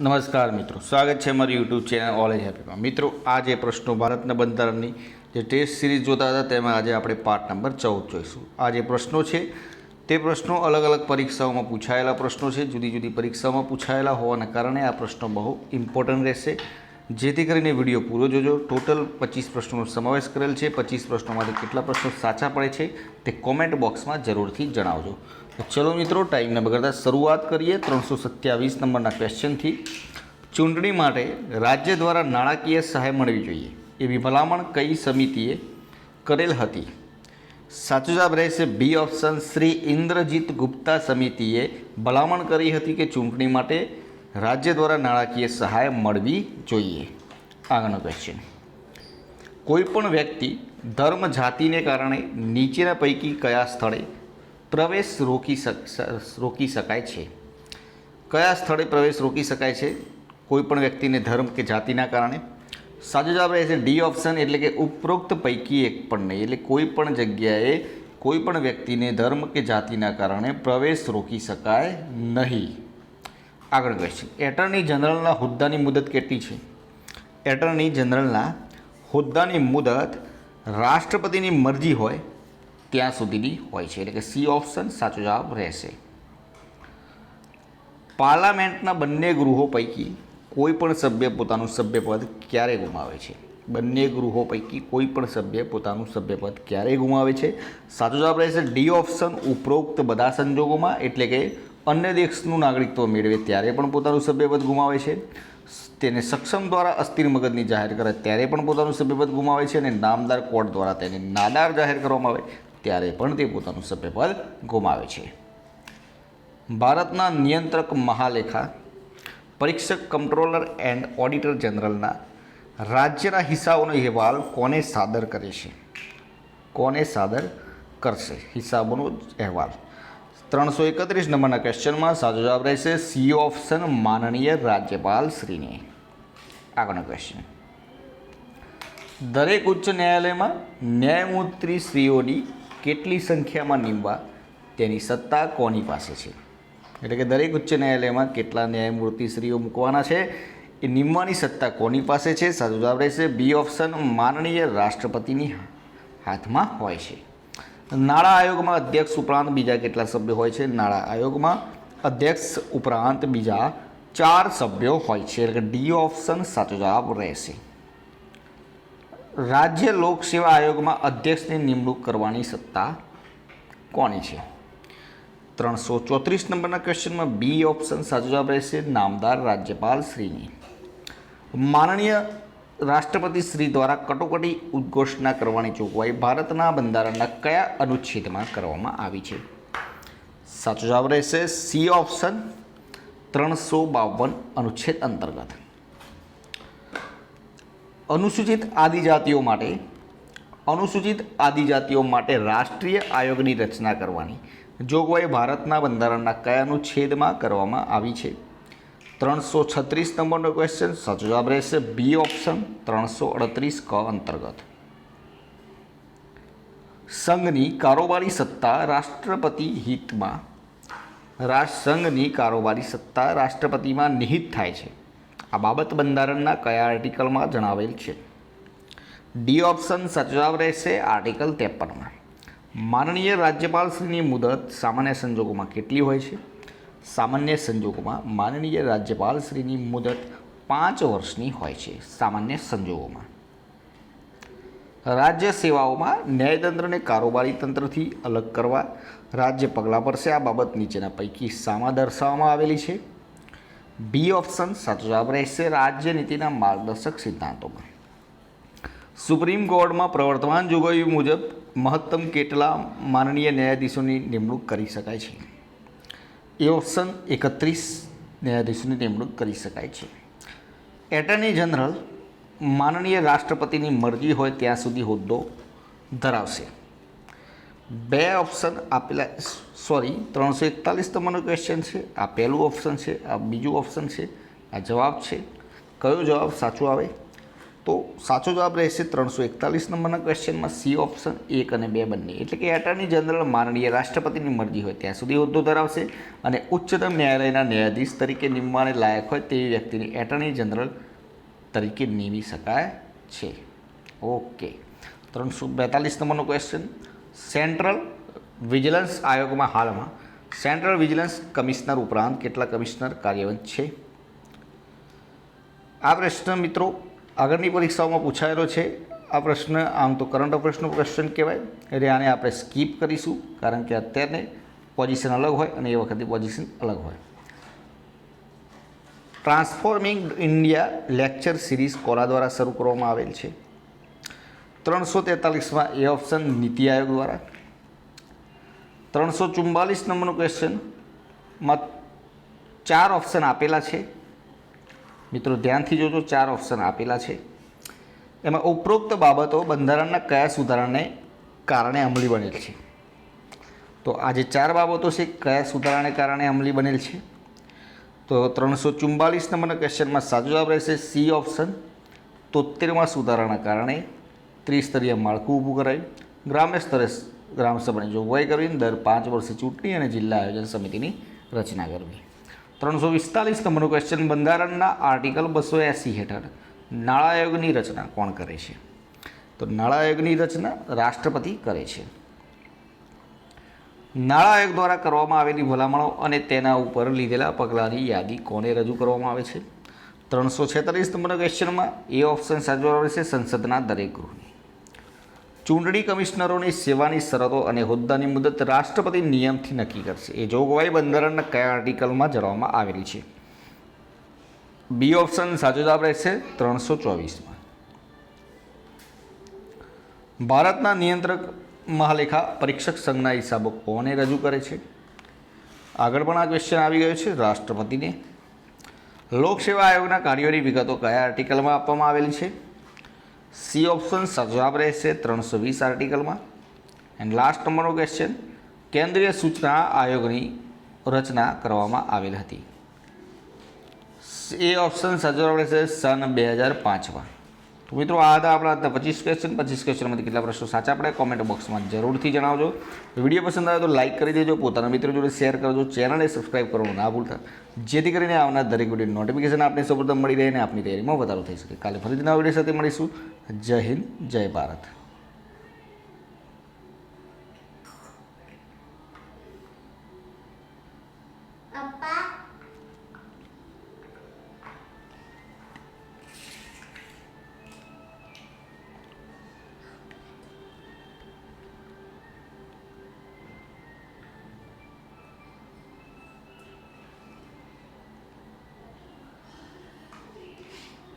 નમસ્કાર મિત્રો. સ્વાગત છે મારી યુટ્યુબ ચેનલ ઓલેજ હેપીમાં મિત્રો આ જે પ્રશ્નો ભારતના બંધારણની જે ટેસ્ટ સિરીઝ જોતા હતા, તેમાં આજે આપણે પાર્ટ નંબર ચૌદ જોઈશું. આ જે પ્રશ્નો છે, તે પ્રશ્નો અલગ અલગ પરીક્ષાઓમાં પૂછાયેલા પ્રશ્નો છે. જુદી જુદી પરીક્ષાઓમાં પૂછાયેલા હોવાના કારણે આ પ્રશ્નો બહુ ઇમ્પોર્ટન્ટ રહેશે. જેથી કરીને વીડિયો પૂરો જોજો. ટોટલ પચીસ પ્રશ્નોનો સમાવેશ કરેલ છે. પચીસ પ્રશ્નોમાંથી કેટલા પ્રશ્નો સાચા પડે છે તે કોમેન્ટ બોક્સમાં જરૂરથી જણાવજો. તો ચલો મિત્રો ટાઈમને બગડતા શરૂઆત કરીએ ત્રણસો સત્યાવીસ નંબરના ક્વેશ્ચનથી ચૂંટણી માટે રાજ્ય દ્વારા નાણાકીય સહાય મળવી જોઈએ. એવી ભલામણ કઈ સમિતિએ કરેલ હતી? સાચો જવાબ રહેશે બી ઓપ્શન શ્રી ઇન્દ્રજીત ગુપ્તા સમિતિએ ભલામણ કરી હતી કે ચૂંટણી માટે રાજ્ય દ્વારા નાણાકીય સહાય મળવી જોઈએ. આગળનો ક્વેશ્ચન કોઈપણ વ્યક્તિ ધર્મ જાતિને કારણે નીચેના પૈકી કયા સ્થળે પ્રવેશ રોકી રોકી શકાય છે? કયા સ્થળે પ્રવેશ રોકી શકાય છે? કોઈપણ વ્યક્તિને ધર્મ કે જાતિના કારણે? સાચો જવાબ રહેશે ડી ઓપ્શન એટલે કે ઉપરોક્ત પૈકી એક પણ નહીં. એટલે કોઈ પણ જગ્યાએ કોઈ પણ વ્યક્તિને ધર્મ કે જાતિના કારણે પ્રવેશ રોકી શકાય નહીં. આગળ ક્વેશ્ચન એટર્ની જનરલના હોદ્દાની મુદત કેટલી છે? એટર્ની જનરલના હોદ્દાની મુદત રાષ્ટ્રપતિની મરજી હોય ત્યાં સુધીની હોય છે. એટલે કે સી ઓપ્શન સાચો જવાબ રહેશે. પાર્લામેન્ટના બંને ગૃહો પૈકી કોઈ પણ સભ્ય પોતાનું સભ્યપદ ક્યારે ગુમાવે છે? બંને ગૃહો પૈકી કોઈ પણ સભ્ય પોતાનું સભ્યપદ ક્યારે ગુમાવે છે? સાચો જવાબ રહેશે ડી ઓપ્શન ઉપરોક્ત બધા સંજોગોમાં, એટલે કે અન્ય દેશનું નાગરિકત્વ મેળવે ત્યારે પણ પોતાનું સભ્યપદ ગુમાવે છે. તેને સક્ષમ દ્વારા અસ્થિર મગજની જાહેર કરે ત્યારે પણ પોતાનું સભ્યપદ ગુમાવે છે અને નામદાર કોર્ટ દ્વારા તેને નાદાર જાહેર કરવામાં આવે ત્યારે પણ તે પોતાનું સભ્યપદ ગુમાવે છે. ભારતના નિયંત્રક મહાલેખા, પરીક્ષક કંટ્રોલર એન્ડ ઓડિટર જનરલના રાજ્યના હિસાબોનો અહેવાલ કોને સાદર કરે છે? કોને સાદર કરશે? હિસાબોનો અહેવાલ. ત્રણસો એકત્રીસ નંબરના ક્વેશ્ચનમાં સાચો જવાબ રહેશે સી ઓપ્શન માનનીય રાજ્યપાલ શ્રીને. આગળનો ક્વેશ્ચન દરેક ઉચ્ચ ન્યાયાલયમાં ન્યાયમૂર્તિ શ્રીઓની કેટલી સંખ્યામાં નીમવા તેની સત્તા કોની પાસે છે? એટલે કે દરેક ઉચ્ચ ન્યાયાલયમાં કેટલા ન્યાયમૂર્તિ શ્રીઓ મૂકવાના છે? એ નિમવાની સત્તા કોની પાસે છે? સાચો જવાબ રહેશે બી ઓપ્શન માનનીય રાષ્ટ્રપતિની હાથમાં હોય છે. નાણાં આયોગમાં અધ્યક્ષ ઉપરાંત બીજા કેટલા સભ્યો હોય છે? નાણાં આયોગમાં અધ્યક્ષ ઉપરાંત બીજા ચાર સભ્યો હોય છે. એટલે કે ડી ઓપ્શન સાચો જવાબ રહેશે. રાજ્ય લોક સેવા આયોગમાં અધ્યક્ષની નિમણૂક કરવાની સત્તા કોની છે? ત્રણસો ચોત્રીસ નંબરના ક્વેશ્ચનમાં બી ઓપ્શન સાચો જવાબ રહેશે. નામદાર રાજ્યપાલ શ્રીની. માનનીય રાષ્ટ્રપતિ શ્રી દ્વારા કટોકટી ઉદ્ઘોષણા કરવાની જોગવાઈ ભારતના બંધારણના કયા અનુચ્છેદમાં કરવામાં આવી છે? સાચો જવાબ રહેશે સી ઓપ્શન ત્રણસો બાવન અનુચ્છેદ અંતર્ગત. અનુસૂચિત આદિજાતિઓ માટે, અનુસૂચિત આદિજાતિઓ માટે રાષ્ટ્રીય આયોગની રચના કરવાની જોગવાઈ ભારતના બંધારણના કયા અનુચ્છેદમાં કરવામાં આવી છે? ત્રણસો છત્રીસ નંબરનો ક્વેશ્ચન સાચો જવાબ રહેશે બી ઓપ્શન ત્રણસો અડત્રીસ ક અંતર્ગત. સંઘની કારોબારી સત્તા રાષ્ટ્રપતિ હિતમાં. સંઘની કારોબારી સત્તા રાષ્ટ્રપતિમાં નિહિત થાય છે. આ બાબત બંધારણના કયા આર્ટિકલમાં જણાવેલ છે? ડી ઓપ્શન સાચો જવાબ રહેશે આર્ટિકલ ત્રેપનમાં. માનનીય રાજ્યપાલશ્રીની મુદત સામાન્ય સંજોગોમાં કેટલી હોય છે? સામાન્ય સંજોગોમાં માનનીય રાજ્યપાલશ્રીની મુદત પાંચ વર્ષની હોય છે, સામાન્ય સંજોગોમાં. રાજ્ય સેવાઓમાં ન્યાયતંત્રને કારોબારી તંત્રથી અલગ કરવા, રાજ્ય પગલાં ભરશે આ બાબત નીચેના પૈકી શામાં દર્શાવવામાં આવેલી છે. બી ઓપ્શન સાચો જવાબ રહેશે રાજ્ય નીતિના માર્ગદર્શક સિદ્ધાંતોમાં. સુપ્રીમ કોર્ટમાં પ્રવર્તમાન જોગવાઈ મુજબ મહત્તમ કેટલા માનનીય ન્યાયાધીશોની નિમણૂક કરી શકાય છે? એ ઓપ્શન એકત્રીસ ન્યાયાધીશોની નિમણૂક કરી શકાય છે. એટર્ની જનરલ માનનીય રાષ્ટ્રપતિની મરજી હોય ત્યાં સુધી હોદ્દો ધરાવશે. બે ઓપ્શન આપેલા સોરી, ત્રણસો એકતાલીસ તમારો ક્વેશ્ચન છે, આ પહેલું ઓપ્શન છે, આ બીજું ઓપ્શન છે, આ જવાબ છે. કયો જવાબ સાચો આવે? તો સાચો જવાબ રહેશે ત્રણસો એકતાલીસ નંબરના ક્વેશ્ચનમાં સી ઓપ્શન એક અને બે બંને. એટલે કે એટર્ની જનરલ માનનીય રાષ્ટ્રપતિની મરજી હોય ત્યાં સુધી હોદ્દો ધરાવશે અને ઉચ્ચતમ ન્યાયાલયના ન્યાયાધીશ તરીકે નિમવાને લાયક હોય તેવી વ્યક્તિને એટર્ની જનરલ તરીકે નિમી શકાય છે. ઓકે. ત્રણસો બેતાલીસ નંબરનો ક્વેશ્ચન. સેન્ટ્રલ વિજિલન્સ આયોગમાં હાલમાં સેન્ટ્રલ વિજિલન્સ કમિશનર ઉપરાંત કેટલા કમિશનર કાર્યરત છે? આ પ્રશ્ન મિત્રો આગળની પરીક્ષાઓમાં પૂછાયેલો છે. આ પ્રશ્ન, આમ તો કરંટ અફેર્સનો ક્વેશ્ચન કહેવાય. એટલે આને આપણે સ્કીપ કરીશું, કારણ કે અત્યારે પોઝિશન અલગ હોય અને એ વખતે પોઝિશન અલગ હોય. ટ્રાન્સફોર્મિંગ ઇન્ડિયા લેક્ચર સિરીઝ કોના દ્વારા શરૂ કરવામાં આવેલ છે? ત્રણસો તેતાલીસમાં એ ઓપ્શન નીતિ આયોગ દ્વારા. ત્રણસો ચુમ્બાલીસ નંબરનો ક્વેશ્ચનમાં ચાર ઓપ્શન આપેલા છે. મિત્રો, ધ્યાનથી જોજો, ચાર ઓપ્શન આપેલા છે. એમાં ઉપરોક્ત બાબતો બંધારણના કયા સુધારાને કારણે અમલી બનેલ છે? તો આ જે ચાર બાબતો છે, કયા સુધારાને કારણે અમલી બનેલ છે? તો ત્રણસો ચુમ્બાલીસ નંબરના ક્વેશ્ચનમાં સાચો જવાબ રહેશે સી ઓપ્શન. તોતેરમાં સુધારાના કારણે ત્રિસ્તરીય માળખું ઊભું કરાયું. ગ્રામ્ય સ્તરે ગ્રામસભાની જોગવાઈ કરવી. દર પાંચ વર્ષે ચૂંટણી અને જિલ્લા આયોજન સમિતિની રચના કરવી. ત્રણસો પિસ્તાલીસ નંબરનું ક્વેશ્ચન બંધારણના આર્ટિકલ બસો એંસી હેઠળ નાણાં આયોગની રચના કોણ કરે છે? તો નાણાં આયોગની રચના રાષ્ટ્રપતિ કરે છે. નાણાં આયોગ દ્વારા કરવામાં આવેલી ભલામણો અને તેના ઉપર લીધેલા પગલાંની યાદી કોને રજૂ કરવામાં આવે છે? ત્રણસો છેતાલીસ નંબરના ક્વેશ્ચનમાં એ ઓપ્શન સાચો રહેશે સંસદના દરેક ગૃહની. ચૂંટણી કમિશનરોની સેવાની શરતો અને હોદ્દાની મુદત રાષ્ટ્રપતિ નિયમથી નક્કી કરશે. એ જોગવાઈ બંધારણના કયા આર્ટિકલમાં જણાવવામાં આવેલી છે? બી ઓપ્શન સાચો જવાબ રહેશે ત્રણસો ચોવીસમાં. ભારતના નિયંત્રક મહાલેખા પરીક્ષક સંઘના હિસાબો કોને રજૂ કરે છે? આગળ પણ આ ક્વેશ્ચન આવી ગયો છે રાષ્ટ્રપતિને. લોકસેવા આયોગના કાર્યોની વિગતો કયા આર્ટિકલમાં આપવામાં આવેલી છે? સી ઓપ્શન જવાબ રહેશે ત્રણસો વીસ આર્ટિકલમાં. એન્ડ લાસ્ટ નંબરનો ક્વેશ્ચન કેન્દ્રીય સૂચના આયોગની રચના કરવામાં આવેલ હતી. એ ઓપ્શન સાચો રહેશે સન બે હજાર પાંચમાં. તો મિત્રો, આ હતા આપણા પચીસ ક્વેશ્ચન પચીસ ક્વેશ્ચનમાંથી કેટલા પ્રશ્નો સાચા પડે કોમેન્ટ બોક્સમાં જરૂરથી જણાવજો. વીડિયો પસંદ આવે તો લાઇક કરી દેજો, પોતાના મિત્રો જોડે શેર કરજો ચેનલને સબસ્ક્રાઇબ કરવાનું ના ભૂલતા. જેથી કરીને આવનાર દરેક વીડિયો નોટિફિકેશન આપને સૌપ્રથમ મળી રહે અને આપની તૈયારીમાં વધારો થઈ શકે. કાલે ફરીથી નવા વીડિયો સાથે મળીશું. જય હિન્દ, જય ભારત.